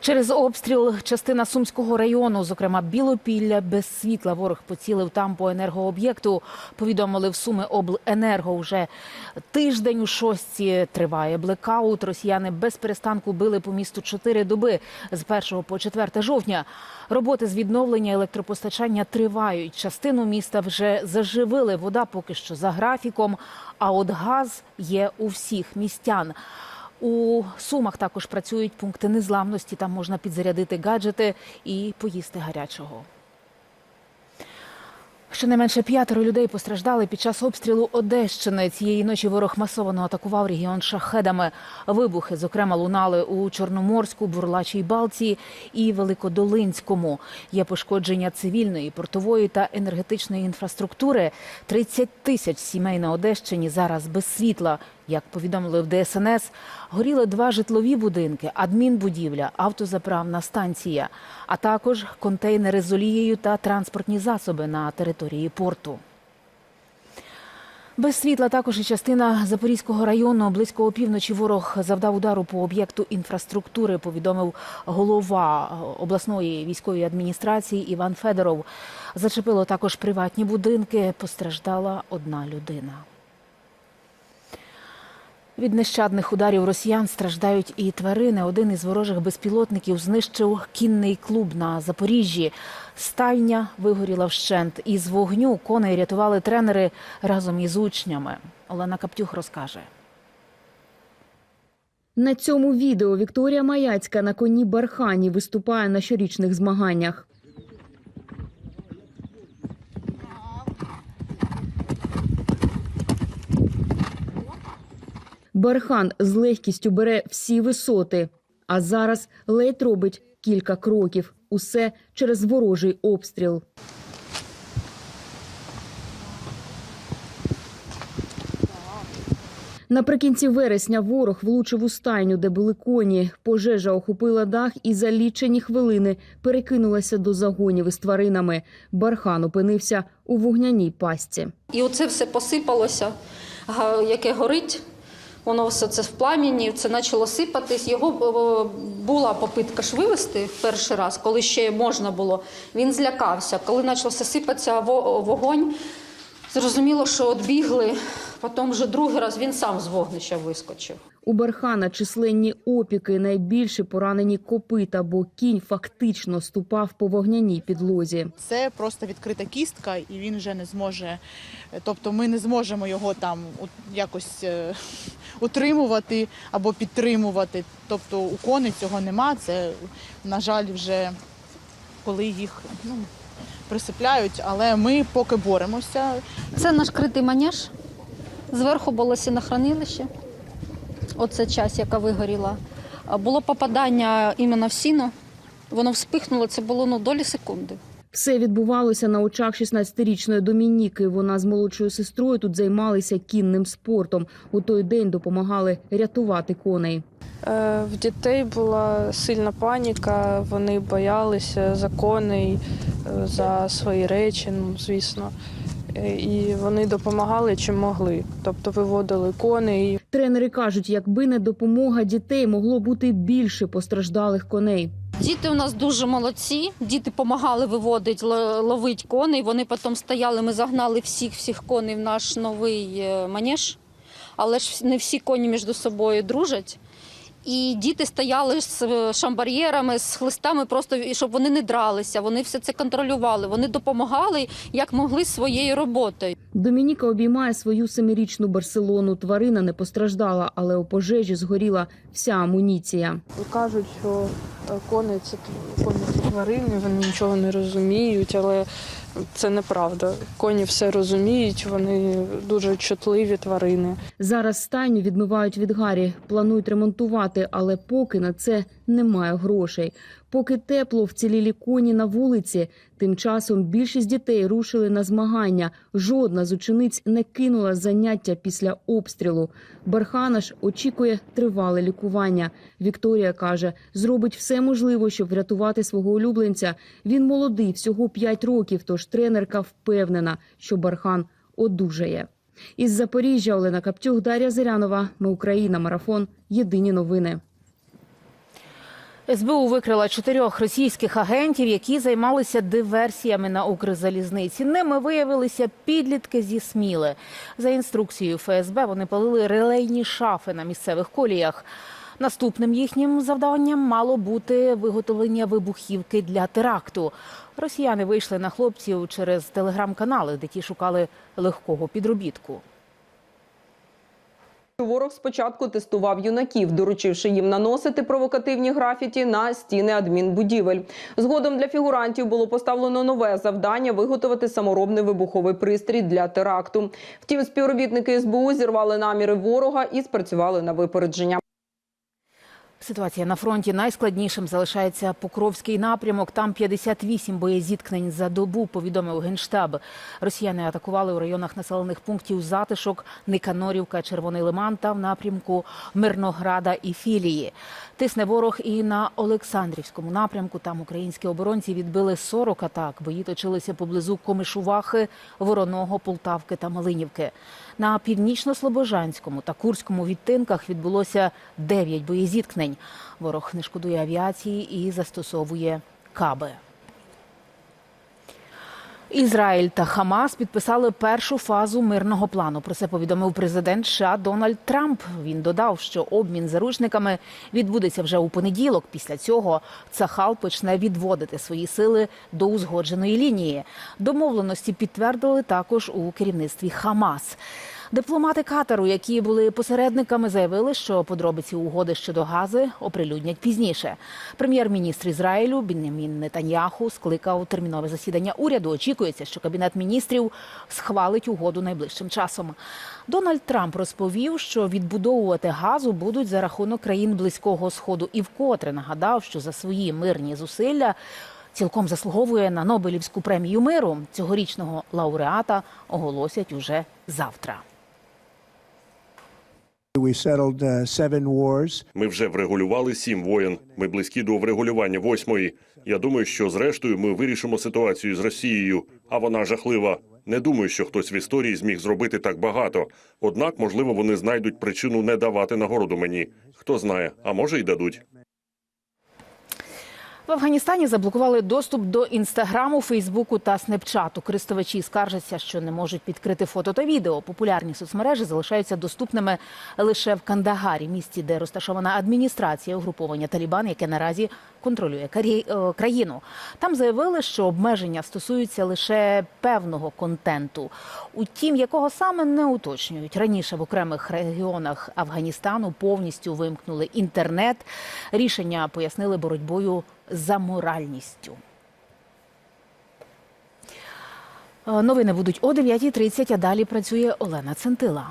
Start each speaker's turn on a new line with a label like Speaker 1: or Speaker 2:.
Speaker 1: Через обстріл частина Сумського району, зокрема Білопілля, без світла ворог поцілив там по енергооб'єкту. Повідомили в Суми обленерго. Уже тиждень у шостці триває блекаут. Росіяни без перестанку били по місту чотири доби з 1 по 4 жовтня. Роботи з відновлення електропостачання тривають. Частину міста вже заживили. Вода поки що за графіком. А от газ є у всіх містян. У Сумах також працюють пункти незламності. Там можна підзарядити гаджети і поїсти гарячого. Щонайменше п'ятеро людей постраждали під час обстрілу Одещини. Цієї ночі ворог масово атакував регіон шахедами. Вибухи, зокрема, лунали у Чорноморську, Бурлачій Балці і Великодолинському. Є пошкодження цивільної, портової та енергетичної інфраструктури. 30 тисяч сімей на Одещині зараз без світла. Як повідомили в ДСНС, горіли два житлові будинки, адмінбудівля, автозаправна станція, а також контейнери з олією та транспортні засоби на території порту. Без світла також і частина Запорізького району. Близько опівночі ворог завдав удару по об'єкту інфраструктури, повідомив голова обласної військової адміністрації Іван Федоров. Зачепило також приватні будинки. Постраждала одна людина. Від нещадних ударів росіян страждають і тварини. Один із ворожих безпілотників знищив кінний клуб на Запоріжжі. Стайня вигоріла вщент. Із вогню коней рятували тренери разом із учнями. Олена Каптюх розкаже.
Speaker 2: На цьому відео Вікторія Маяцька на коні Бархані виступає на щорічних змаганнях. Бархан з легкістю бере всі висоти, а зараз ледь робить кілька кроків. Усе через ворожий обстріл. Наприкінці вересня ворог влучив у стайню, де були коні. Пожежа охопила дах і за лічені хвилини перекинулася до загонів із тваринами. Бархан опинився у вогняній пастці.
Speaker 3: І оце все посипалося, яке горить. Воно все це в пламені, це почало сипатись. Його е, була попитка ж вивезти в перший раз, коли ще можна було. Він злякався. Коли почався сипатися вогонь, зрозуміло, що от бігли. Потім вже другий раз він сам з вогнища вискочив.
Speaker 2: У Бархана численні опіки, найбільше поранені копита, бо кінь фактично ступав по вогняній підлозі.
Speaker 4: Це просто відкрита кістка, і він вже не зможе. Тобто, ми не зможемо його там у- якось е, утримувати або підтримувати. Тобто у коней цього нема. Це, на жаль, вже коли їх ну, присипляють, але ми поки боремося.
Speaker 3: Це наш критий манеж. Зверху було сінохранилище. Оце часть, яка вигоріла. Було попадання іменно в сіно. Воно вспихнуло, це було ну, долі секунди.
Speaker 2: Все відбувалося на очах 16-річної Домініки. Вона з молодшою сестрою тут займалися кінним спортом. У той день допомагали рятувати коней.
Speaker 5: Е, В дітей була сильна паніка, вони боялися за коней, е, за свої речі, ну, звісно. Е, І вони допомагали чим могли. Тобто виводили коней.
Speaker 2: Тренери кажуть, якби не допомога дітей, могло бути більше постраждалих коней.
Speaker 3: Діти у нас дуже молодці. Діти допомагали виводити, ловити коней. Вони потім стояли, ми загнали всіх всіх коней в наш новий е, манеж. Але ж не всі коні між собою дружать. І діти стояли з е, шамбар'єрами, з хлистами, просто щоб вони не дралися. Вони все це контролювали. Вони допомагали як могли своєю роботою.
Speaker 2: Домініка обіймає свою семирічну Барселону. Тварина не постраждала, але у пожежі згоріла вся амуніція.
Speaker 5: Кажуть, що конець коні це коні це тварини, вони нічого не розуміють, але це неправда. Коні все розуміють, вони дуже чутливі тварини.
Speaker 2: Зараз стайню відмивають від гарі, планують ремонтувати, але поки на це немає грошей. Поки тепло вцілілі коні на вулиці. Тим часом більшість дітей рушили на змагання. Жодна з учениць не кинула заняття після обстрілу. Бархана ж очікує тривале лікування. Вікторія каже, зробить все можливе, щоб врятувати свого улюбленця. Він молодий, всього 5 років. Тож тренерка впевнена, що Бархан одужає. Із Запоріжжя Олена Каптюх, Дар'я Зирянова. Ми Україна. Марафон. Єдині новини.
Speaker 1: СБУ викрила чотирьох російських агентів, які займалися диверсіями на Укрзалізниці. Ними виявилися підлітки зі Сміли. За інструкцією ФСБ вони палили релейні шафи на місцевих коліях. Наступним їхнім завданням мало бути виготовлення вибухівки для теракту. Росіяни вийшли на хлопців через телеграм-канали, де ті шукали легкого підробітку.
Speaker 6: Ворог спочатку тестував юнаків, доручивши їм наносити провокативні графіті на стіни адмінбудівель. Згодом для фігурантів було поставлено нове завдання виготовити саморобний вибуховий пристрій для теракту. Втім, співробітники СБУ зірвали наміри ворога і спрацювали на випередження.
Speaker 1: Ситуація на фронті найскладнішим залишається Покровський напрямок. Там 58 боєзіткнень за добу, повідомив генштаб. Росіяни атакували у районах населених пунктів Затишок, Никанорівка, Червоний Лиман та в напрямку Мирнограда і Філії. Тисне ворог і на Олександрівському напрямку. Там українські оборонці відбили 40 атак. Бої точилися поблизу Комишувахи, Вороного, Полтавки та Малинівки. На північно-слобожанському та курському відтинках відбулося 9 боєзіткнень. Ворог не шкодує авіації і застосовує каби. Ізраїль та Хамас підписали першу фазу мирного плану. Про це повідомив президент США Дональд Трамп. Він додав, що обмін заручниками відбудеться вже у понеділок. Після цього Цахал почне відводити свої сили до узгодженої лінії. Домовленості підтвердили також у керівництві Хамас. Дипломати Катару, які були посередниками, заявили, що подробиці угоди щодо гази оприлюднять пізніше. Прем'єр-міністр Ізраїлю Бінямін Нетаньяху скликав термінове засідання уряду. Очікується, що кабінет міністрів схвалить угоду найближчим часом. Дональд Трамп розповів, що відбудовувати газу будуть за рахунок країн близького сходу, і вкотре нагадав, що за свої мирні зусилля. Цілком заслуговує на Нобелівську премію миру. Цьогорічного лауреата оголосять уже завтра.
Speaker 7: Ми вже врегулювали сім воєн. Ми близькі до врегулювання восьмої. Я думаю, що зрештою ми вирішимо ситуацію з Росією, а вона жахлива. Не думаю, що хтось в історії зміг зробити так багато. Однак, можливо, вони знайдуть причину не давати нагороду мені. Хто знає, а може й дадуть.
Speaker 1: В Афганістані заблокували доступ до інстаграму, Фейсбуку та Снепчату. Користувачі скаржаться, що не можуть підкрити фото та відео. Популярні соцмережі залишаються доступними лише в Кандагарі, місті, де розташована адміністрація угруповання Талібан, яке наразі контролює е, країну. Там заявили, що обмеження стосуються лише певного контенту. Утім, якого саме не уточнюють. Раніше в окремих регіонах Афганістану повністю вимкнули інтернет. Рішення пояснили боротьбою за моральністю. Е, Новини будуть о 9.30, а далі працює Олена Центила.